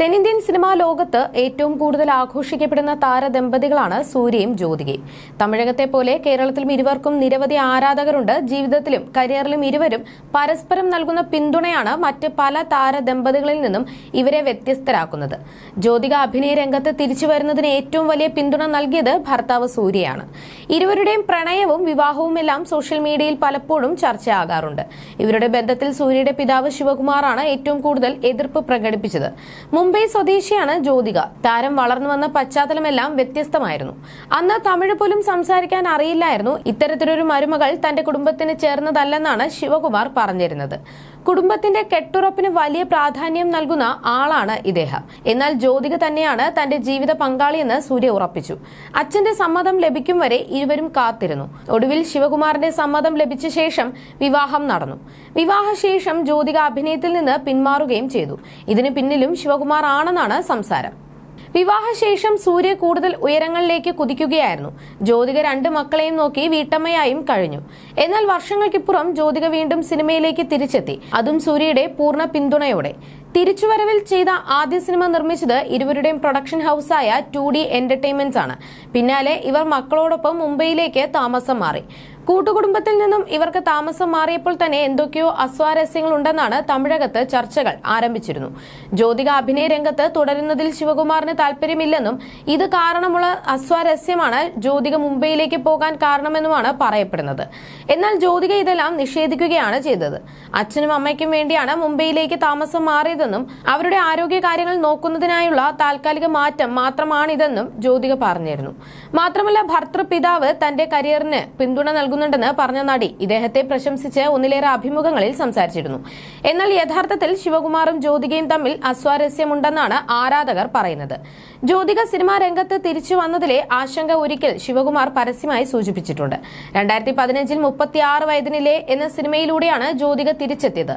തെന്നിന്ത്യൻ സിനിമാ ലോകത്ത് ഏറ്റവും കൂടുതൽ ആഘോഷിക്കപ്പെടുന്ന താരദമ്പതികളാണ് സൂര്യയും ജ്യോതികയും. തമിഴകത്തെ പോലെ കേരളത്തിലും ഇരുവർക്കും നിരവധി ആരാധകരുണ്ട്. ജീവിതത്തിലും കരിയറിലും ഇരുവരും പരസ്പരം നൽകുന്ന പിന്തുണയാണ് മറ്റ് പല താരദമ്പതികളിൽ നിന്നും ഇവരെ വ്യത്യസ്തരാക്കുന്നത്. ജ്യോതിക അഭിനയ രംഗത്ത് തിരിച്ചു വരുന്നതിന് ഏറ്റവും വലിയ പിന്തുണ നൽകിയത് ഭർത്താവ് സൂര്യയാണ്. ഇരുവരുടെയും പ്രണയവും വിവാഹവും എല്ലാം സോഷ്യൽ മീഡിയയിൽ പലപ്പോഴും ചർച്ചയാകാറുണ്ട്. ഇവരുടെ ബന്ധത്തിൽ സൂര്യയുടെ പിതാവ് ശിവകുമാറാണ് ഏറ്റവും കൂടുതൽ എതിർപ്പ് പ്രകടിപ്പിച്ചത്. മുംബൈ സ്വദേശിയാണ് ജ്യോതിക. താരം വളർന്നു വന്ന പശ്ചാത്തലമെല്ലാം വ്യത്യസ്തമായിരുന്നു. അന്ന് തമിഴ് പോലും സംസാരിക്കാൻ അറിയില്ലായിരുന്നു. ഇത്തരത്തിലൊരു മരുമകൾ തന്റെ കുടുംബത്തിന് ചേർന്നതല്ലെന്നാണ് ശിവകുമാർ പറഞ്ഞിരുന്നത്. കുടുംബത്തിന്റെ കെട്ടുറപ്പിന് വലിയ പ്രാധാന്യം നൽകുന്ന ആളാണ് ഇദ്ദേഹം. എന്നാൽ ജ്യോതിക തന്നെയാണ് തന്റെ ജീവിത പങ്കാളിയെന്ന് സൂര്യ ഉറപ്പിച്ചു. അച്ഛന്റെ സമ്മതം ലഭിക്കും വരെ ഇരുവരും കാത്തിരുന്നു. ഒടുവിൽ ശിവകുമാറിന്റെ സമ്മതം ലഭിച്ച ശേഷം വിവാഹം നടന്നു. വിവാഹശേഷം ജ്യോതിക അഭിനയത്തിൽ നിന്ന് പിന്മാറുകയും ചെയ്തു. ഇതിന് പിന്നിലും ശിവകുമാർ ആണെന്നാണ് സംസാരം. വിവാഹശേഷം സൂര്യ കൂടുതൽ ഉയരങ്ങളിലേക്ക് കുതിക്കുകയായിരുന്നു. ജ്യോതിക രണ്ട് മക്കളെയും നോക്കി വീട്ടമ്മയായും കഴിഞ്ഞു. എന്നാൽ വർഷങ്ങൾക്കിപ്പുറം ജ്യോതിക വീണ്ടും സിനിമയിലേക്ക് തിരിച്ചെത്തി. അതും സൂര്യയുടെ പൂർണ പിന്തുണയോടെ. തിരിച്ചുവരവിൽ ചെയ്ത ആദ്യ സിനിമ നിർമ്മിച്ചത് ഇരുവരുടെയും പ്രൊഡക്ഷൻ ഹൌസായ ടു ഡി എന്റർടൈൻമെന്റ്സ് ആണ്. പിന്നാലെ ഇവർ മക്കളോടൊപ്പം മുംബൈയിലേക്ക് താമസം മാറി. കൂട്ടുകുടുംബത്തിൽ നിന്നും ഇവർക്ക് താമസം മാറിയപ്പോൾ തന്നെ എന്തൊക്കെയോ അസ്വാരസ്യങ്ങൾ ഉണ്ടെന്നാണ് തമിഴകത്ത് ചർച്ചകൾ ആരംഭിച്ചിരുന്നു. ജ്യോതിക അഭിനയ രംഗത്ത് തുടരുന്നതിൽ ശിവകുമാറിന് താല്പര്യമില്ലെന്നും ഇത് കാരണമുള്ള അസ്വാരസ്യമാണ് ജ്യോതിക മുംബൈയിലേക്ക് പോകാൻ കാരണമെന്നുമാണ് പറയപ്പെടുന്നത്. എന്നാൽ ജ്യോതിക ഇതെല്ലാം നിഷേധിക്കുകയാണ് ചെയ്തത്. അച്ഛനും അമ്മയ്ക്കും വേണ്ടിയാണ് മുംബൈയിലേക്ക് താമസം മാറിയതെന്നും അവരുടെ ആരോഗ്യ കാര്യങ്ങൾ നോക്കുന്നതിനായുള്ള താൽക്കാലിക മാറ്റം മാത്രമാണിതെന്നും ജ്യോതിക പറഞ്ഞിരുന്നു. മാത്രമല്ല ഭർത്തൃപിതാവ് തന്റെ കരിയറിന് പിന്തുണ നൽകുന്നുണ്ടെന്ന് പറഞ്ഞ നടി ഇദ്ദേഹത്തെ പ്രശംസിച്ച് ഒന്നിലേറെ അഭിമുഖങ്ങളിൽ സംസാരിച്ചിരുന്നു. എന്നാൽ യഥാർത്ഥത്തിൽ ശിവകുമാറും ജ്യോതികയും തമ്മിൽ അസ്വാരസ്യമുണ്ടെന്നാണ് ആരാധകർ പറയുന്നത്. ജ്യോതിക സിനിമാ രംഗത്ത് തിരിച്ചു വന്നതിലെ ആശങ്ക ഒരിക്കൽ ശിവകുമാർ പരസ്യമായി സൂചിപ്പിച്ചിട്ടുണ്ട്. രണ്ടായിരത്തി പതിനഞ്ചിൽ മുപ്പത്തിയാറ് വയതിനിലെ എന്ന സിനിമയിലൂടെയാണ് ജ്യോതിക തിരിച്ചെത്തിയത്.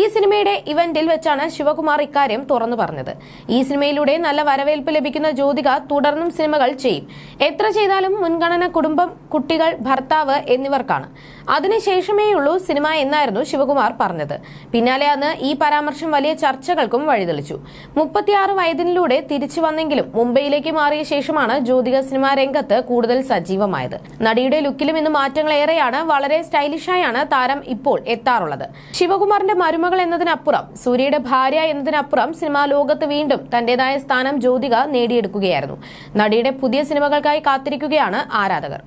ഈ സിനിമയുടെ ഇവന്റിൽ വെച്ചാണ് ശിവകുമാർ ഇക്കാര്യം തുറന്നു പറഞ്ഞത്. ഈ സിനിമയിലൂടെ നല്ല വരവേൽപ്പ് ലഭിക്കുന്ന ജ്യോതിക തുടർന്നും സിനിമകൾ ചെയ്യും. എത്ര ചെയ്താലും മുൻഗണന കുടുംബം കുട്ടികൾ ഭർത്താവ് എന്നിവർക്കാണ്. അതിനുശേഷമേയുള്ളൂ സിനിമ എന്നായിരുന്നു ശിവകുമാർ പറഞ്ഞത്. പിന്നാലെ അന്ന് ഈ പരാമർശം വലിയ ചർച്ചകൾക്കും വഴിതെളിച്ചു. മുപ്പത്തിയാറ് വയതിനിലൂടെ തിരിച്ചു വന്നെങ്കിലും മുംബൈയിലേക്ക് മാറിയ ശേഷമാണ് ജ്യോതിക സിനിമാ രംഗത്ത് കൂടുതൽ സജീവമായത്. നടിയുടെ ലുക്കിലും ഇന്ന് മാറ്റങ്ങൾ ഏറെയാണ്. വളരെ സ്റ്റൈലിഷായാണ് താരം ഇപ്പോൾ എത്താറുള്ളത്. ശിവകുമാറിന്റെ മരുമകൾ എന്നതിനപ്പുറം സൂര്യയുടെ ഭാര്യ എന്നതിനപ്പുറം സിനിമാ ലോകത്ത് വീണ്ടും തന്റേതായ സ്ഥാനം ജ്യോതിക നേടിയെടുക്കുകയായിരുന്നു. നടിയുടെ പുതിയ സിനിമകൾക്കായി കാത്തിരിക്കുകയാണ് ആരാധകർ.